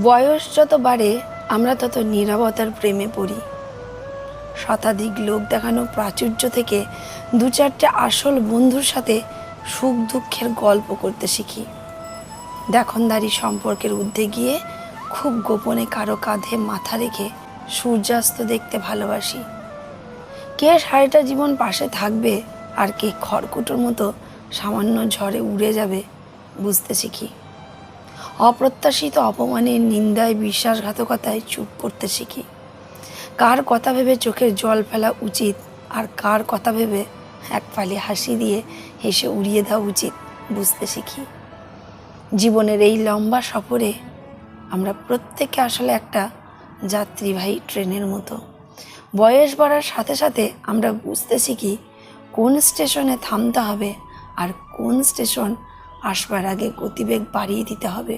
বয়স যত বাড়ে, আমরা তত নীরবতার প্রেমে পড়ি। শতাধিক লোক দেখানো প্রাচুর্য থেকে দু চারটে আসল বন্ধুর সাথে সুখ দুঃখের গল্প করতে শিখি। দেখনদারি সম্পর্কের ঊর্ধ্বে গিয়ে খুব গোপনে কারও কাঁধে মাথা রেখে সূর্যাস্ত দেখতে ভালোবাসি। কে সারাটা জীবন পাশে থাকবে আর কে খড়কুটোর মতো সামান্য ঝড়ে উড়ে যাবে, বুঝতে শিখি। অপ্রত্যাশিত অপমানের নিন্দায়, বিশ্বাসঘাতকতায় চুপ করতে শিখি। কার কথা ভেবে চোখের জল ফেলা উচিত আর কার কথা ভেবে এক ফালি হাসি দিয়ে হেসে উড়িয়ে দেওয়া উচিত বুঝতে শিখি। জীবনের এই লম্বা সফরে আমরা প্রত্যেকে আসলে একটা যাত্রীবাহী ট্রেনের মতো। বয়স বাড়ার সাথে সাথে আমরা বুঝতে শিখি কোন স্টেশনে থামতে হবে আর কোন স্টেশন আসবার আগে গতিবেগ বাড়িয়ে দিতে হবে।